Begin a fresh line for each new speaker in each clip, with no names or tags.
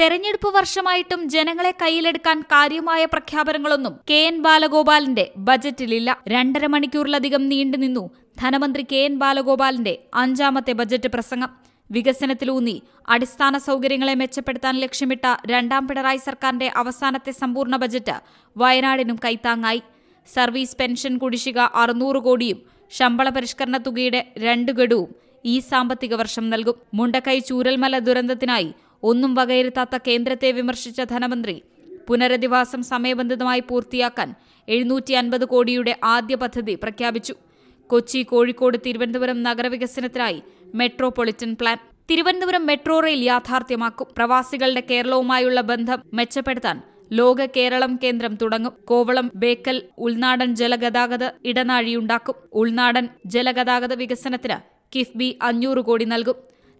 തെരഞ്ഞെടുപ്പ് വർഷമായിട്ടും ജനങ്ങളെ കയ്യിലെടുക്കാൻ കാര്യമായ പ്രഖ്യാപനങ്ങളൊന്നും കെ എൻ ബാലഗോപാലിന്റെ ബജറ്റിലില്ല. രണ്ടര മണിക്കൂറിലധികം നീണ്ടുനിന്നു ധനമന്ത്രി കെ എൻ ബാലഗോപാലിന്റെ അഞ്ചാമത്തെ ബജറ്റ് പ്രസംഗം. വികസനത്തിലൂന്നി അടിസ്ഥാന സൗകര്യങ്ങളെ മെച്ചപ്പെടുത്താൻ ലക്ഷ്യമിട്ട രണ്ടാം പിണറായി സർക്കാരിന്റെ അവസാനത്തെ സമ്പൂർണ ബജറ്റ് വയനാടിനും കൈത്താങ്ങായി. സർവീസ് പെൻഷൻ കുടിശ്ശിക അറുന്നൂറ് കോടിയും ശമ്പള പരിഷ്കരണ തുകയുടെ രണ്ട് ഗഡുവും ഈ സാമ്പത്തിക വർഷം നൽകും. മുണ്ടക്കൈ ചൂരൽമല ദുരന്തത്തിനായി ഒന്നും വകയിരുത്താത്ത കേന്ദ്രത്തെ വിമർശിച്ച ധനമന്ത്രി പുനരധിവാസം സമയബന്ധിതമായി പൂർത്തിയാക്കാൻ എഴുന്നൂറ്റി അൻപത് കോടിയുടെ ആദ്യ പദ്ധതി പ്രഖ്യാപിച്ചു. Kochi Kozhikode Thiruvananthapuram നഗരവികസനത്തിനായി metropolitan plan. Thiruvananthapuram metro rail യാഥാർത്ഥ്യമാക്കും. പ്രവാസികളുടെ കേരളവുമായുള്ള ബന്ധം മെച്ചപ്പെടുത്താൻ ലോക കേരളം കേന്ദ്രം തുടങ്ങും. കോവളം ബേക്കൽ ഉൾനാടൻ ജലഗതാഗത ഇടനാഴിയുണ്ടാക്കും. ഉൾനാടൻ ജലഗതാഗത വികസനത്തിന് കിഫ്ബി അഞ്ഞൂറ് കോടി നൽകും.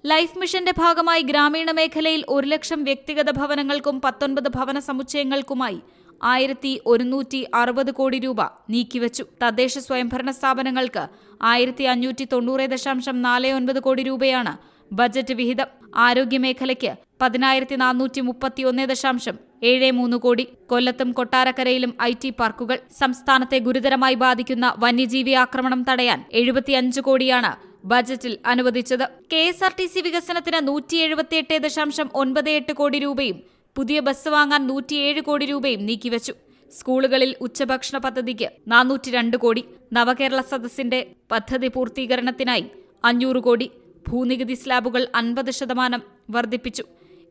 ലൈഫ് മിഷന്റെ ഭാഗമായി ഗ്രാമീണ മേഖലയിൽ ഒരു ലക്ഷം വ്യക്തിഗത ഭവനങ്ങൾക്കും പത്തൊൻപത് ഭവന സമുച്ചയങ്ങൾക്കുമായി ആയിരത്തി ഒരുന്നൂറ്റി അറുപത് കോടി രൂപ നീക്കിവച്ചു. തദ്ദേശ സ്വയംഭരണ സ്ഥാപനങ്ങൾക്ക് ആയിരത്തി അഞ്ഞൂറ്റി തൊണ്ണൂറ് ദശാംശം നാല് ഒൻപത് കോടി രൂപയാണ് ബജറ്റ് വിഹിതം. ആരോഗ്യമേഖലയ്ക്ക് പതിനായിരത്തി നാനൂറ്റി മുപ്പത്തി ഒന്ന് ദശാംശം ഏഴ് മൂന്ന് കോടി. കൊല്ലത്തും കൊട്ടാരക്കരയിലും ഐ ടി പാർക്കുകൾ. സംസ്ഥാനത്തെ ഗുരുതരമായി ബാധിക്കുന്ന വന്യജീവി ആക്രമണം തടയാൻ എഴുപത്തിയഞ്ച് കോടിയാണ് ബജറ്റിൽ അനുവദിച്ചത്. K S R T C വികസനത്തിന് നൂറ്റി എഴുപത്തിയെട്ട് ദശാംശം ഒൻപത് എട്ട് കോടി രൂപയും പുതിയ ബസ് വാങ്ങാൻ നൂറ്റിയേഴ് കോടി രൂപയും നീക്കിവച്ചു. സ്കൂളുകളിൽ ഉച്ചഭക്ഷണ പദ്ധതിക്ക് നാനൂറ്റി രണ്ട് കോടി നവകേരള സദസ്സിന്റെ പദ്ധതി പൂർത്തീകരണത്തിനായി അഞ്ഞൂറ് കോടി ഭൂനികുതി സ്ലാബുകൾ അൻപത് ശതമാനം വർദ്ധിപ്പിച്ചു.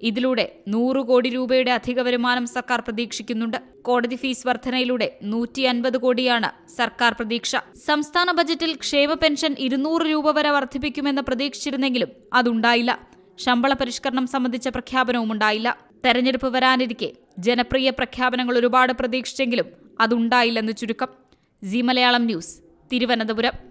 ഇതിലൂടെ നൂറ് കോടി രൂപയുടെ അധിക വരുമാനം സർക്കാർ പ്രതീക്ഷിക്കുന്നുണ്ട്. കോടതി ഫീസ് വർധനയിലൂടെ നൂറ്റി അൻപത് കോടിയാണ് സർക്കാർ പ്രതീക്ഷ. സംസ്ഥാന ബജറ്റിൽ ക്ഷേമ പെൻഷൻ ഇരുന്നൂറ് രൂപ വരെ വർദ്ധിപ്പിക്കുമെന്ന് പ്രതീക്ഷിച്ചിരുന്നെങ്കിലും അതുണ്ടായില്ല. ശമ്പള പരിഷ്കരണം സംബന്ധിച്ച പ്രഖ്യാപനവും ഉണ്ടായില്ല. തെരഞ്ഞെടുപ്പ് വരാനിരിക്കെ ജനപ്രിയ പ്രഖ്യാപനങ്ങൾ ഒരുപാട് പ്രതീക്ഷിച്ചെങ്കിലും അതുണ്ടായില്ലെന്ന് ചുരുക്കം. Zee Malayalam news Thiruvananthapuram.